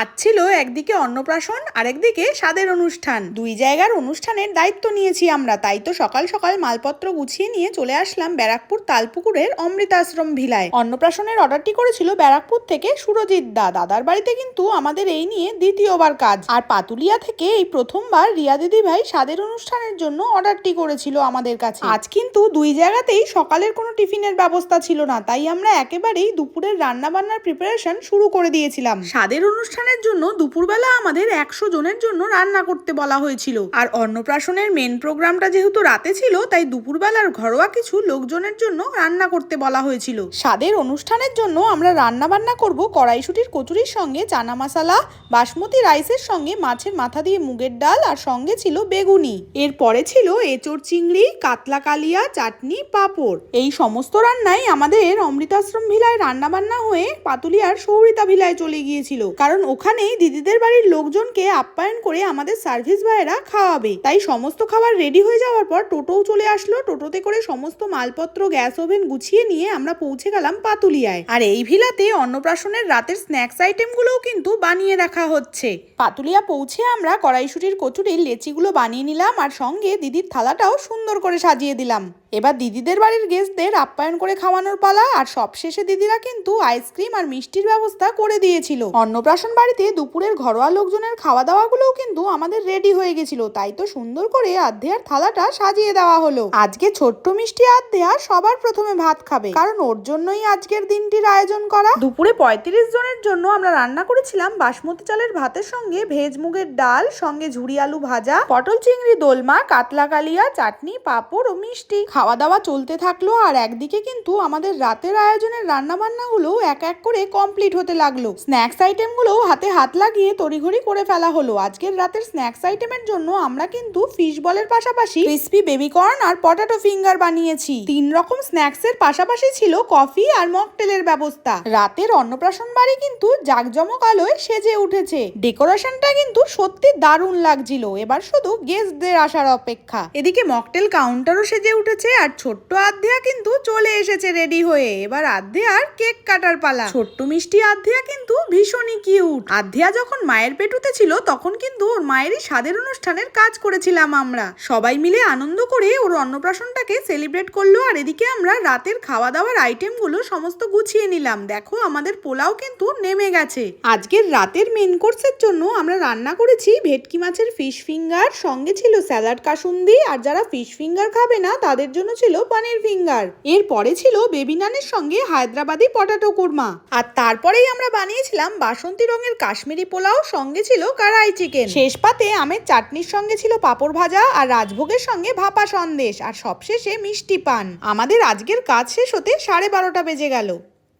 আজ ছিল একদিকে অন্নপ্রাশন আর একদিকে স্বাদের অনুষ্ঠান। দুই জায়গার অনুষ্ঠানের দায়িত্ব নিয়েছি আমরা, তাই তো সকাল সকাল মালপত্র গুছিয়ে নিয়ে চলে আসলাম ব্যারাকপুর তালপুকুরের অমৃতাশ্রম ভিলায়। অন্নপ্রাশনের অর্ডারটি করেছিল ব্যারাকপুর থেকে সুরজিৎ দা। দাদার বাড়িতে কিন্তু আমাদের এই নিয়ে দ্বিতীয়বার কাজ। আর পাতুলিয়া থেকে এই প্রথমবার রিয়া দিদি ভাই স্বাদের অনুষ্ঠানের জন্য অর্ডারটি করেছিল আমাদের কাছে। আজ কিন্তু দুই জায়গাতেই সকালের কোনো টিফিনের ব্যবস্থা ছিল না, তাই আমরা একেবারেই দুপুরের রান্না বান্নার প্রিপারেশন শুরু করে দিয়েছিলাম। স্বাদের অনুষ্ঠানের জন্য দুপুরবেলা আমাদের একশো জনের জন্য রান্না করতে বলা হয়েছিল। আর অন্নপ্রাশনের মেন প্রোগ্রামটা যেহেতু রাতে ছিল, তাই দুপুরবেলার ঘরোয়া কিছু লোকজনের জন্য রান্না করতে বলা হয়েছিল। স্বাদের অনুষ্ঠানের জন্য আমরা রান্না বান্না করব কড়াইশুটির কচুরির সঙ্গে চানা মশলা, বাসমতি রাইসের সঙ্গে মাছের মাথা দিয়ে মুগের ডাল, আর সঙ্গে ছিল বেগুনি। এরপরে ছিল এঁচড় চিংড়ি, কাতলা কালিয়া, চাটনি, পাঁপড়। এই সমস্ত রান্নাই আমাদের অমৃতাশ্রম ভিলায় রান্না বান্না হয়ে পাতুলিয়ার সৌরিতা ভিলায় চলে গিয়েছিল। কারণ ওখানেই দিদিদের বাড়ির লোকজনকে আপ্যায়ন করে আমাদের সার্ভিস ভাইয়েরা খাওয়াবে। তাই সমস্ত খাবার রেডি হয়ে যাওয়ার পর টোটোও চলে আসলো। টোটোতে করে সমস্ত মালপত্র গ্যাস ওভেন গুছিয়ে নিয়ে আমরা পৌঁছে গেলাম পাতুলিয়ায়। আর এই ভিলাতে অন্নপ্রাশনের রাতের স্ন্যাক্স আইটেমগুলোও কিন্তু বানিয়ে রাখা হচ্ছে। পাতুলিয়া পৌঁছে আমরা কড়াইশুটির কচুরির লেচিগুলো বানিয়ে নিলাম আর সঙ্গে দিদির থালাটাও সুন্দর করে সাজিয়ে দিলাম। এবার দিদিদের বাড়ির গেস্টদের আপ্যায়ন করে খাওয়ানোর পালা, আর সবশেষে দিদিরা কিন্তু আইসক্রিম আর মিষ্টির ব্যবস্থা করে দিয়েছিল। অন্নপ্রাশন বাড়িতে দুপুরের ঘরোয়া লোকজনের খাওয়া দাওয়াগুলোও কিন্তু আমাদের রেডি হয়ে গেছিল। তাই তো সুন্দর করে আধ্যেয়ার থালাটা সাজিয়ে দেওয়া হলো। আজকে ছোট্ট মিষ্টি আধ্যেয়া সবার প্রথমে ভাত খাবে। কারণ ওর জন্যই আজকের দিনটির আয়োজন করা। দুপুরে পঁয়ত্রিশ জনের জন্য আমরা রান্না করেছিলাম বাসমতি চালের ভাতের সঙ্গে ভেজ মুগের ডাল, সঙ্গে ঝুড়ি আলু ভাজা, পটল চিংড়ি দোলমা, কাতলা কালিয়া, চাটনি, পাঁপড় ও মিষ্টি। খাওয়া দাওয়া চলতে থাকল আর একদিকে কিন্তু আমাদের রাতের আয়োজনের রান্না বান্নাগুলো এক এক করে কমপ্লিট হতে লাগল। স্ন্যাক্স আইটেমগুলো হাতে হাত লাগিয়ে তড়িঘড়ি করে ফেলা হলো। আজকের রাতের স্ন্যাক্স আইটেমের জন্য আমরা কিন্তু ফিশ বলের পাশাপাশি ক্রিসপি বেবিকর্ন আর পটাটো ফিঙ্গার বানিয়েছি। তিন রকম স্ন্যাক্স এর পাশাপাশি ছিল কফি আর মকটেলের ব্যবস্থা। রাতের অন্নপ্রাশন বাড়ি কিন্তু জাকজমক আলোয় সেজে উঠেছে। ডেকোরেশনটা কিন্তু সত্যি দারুণ লাগছিল। এবার শুধু গেস্টদের আসার অপেক্ষা। এদিকে মকটেল কাউন্টারও সেজে উঠেছে। আর ছোট্ট আধ্যেয়া কিন্তু চলে এসেছে রেডি হয়ে। এবার আধ্যেয়ার কেক কাটার পালা। ছোট্ট মিষ্টি আধ্যেয়া কিন্তু ভীষণই কিউট। আধ্যেয়া যখন মায়ের পেটুতে ছিল, তখন কিন্তু ওর মায়েরই স্বাদের অনুষ্ঠানের কাজ করেছিলাম আমরা। সবাই মিলে আনন্দ করে ওর অন্নপ্রাশনটাকে সেলিব্রেট করল আর এদিকে আমরা রাতের খাওয়া দাওয়ার আইটেমগুলো সমস্ত গুছিয়ে নিলাম। দেখো, আমাদের পোলাও কিন্তু নেমে গেছে। আজকের রাতের মেন কোর্সের জন্য আমরা রান্না করেছি ভেটকি মাছের ফিশ ফিঙ্গার, সঙ্গে ছিল স্যালাড কাসুন্দি। আর যারা ফিশ ফিঙ্গার খাবে না, তাদের জন্য ছিল পানির ফিঙ্গার। এরপরে ছিল বেবি নানের সঙ্গে হায়দ্রাবাদি পটাটো কুরমা। আর তারপরেই আমরা বানিয়েছিলাম বাসন্তী রঙের কাশ্মীরি পোলাও, সঙ্গে ছিল কারাই চিকেন। শেষ পাতে আমের চাটনির সঙ্গে ছিল পাঁপড় ভাজা আর রাজভোগের সঙ্গে ভাপা সন্দেশ। আর সবশেষে মিষ্টি পান। আমাদের আজকের কাজ শেষ হতে সাড়ে বারোটা বেজে গেল।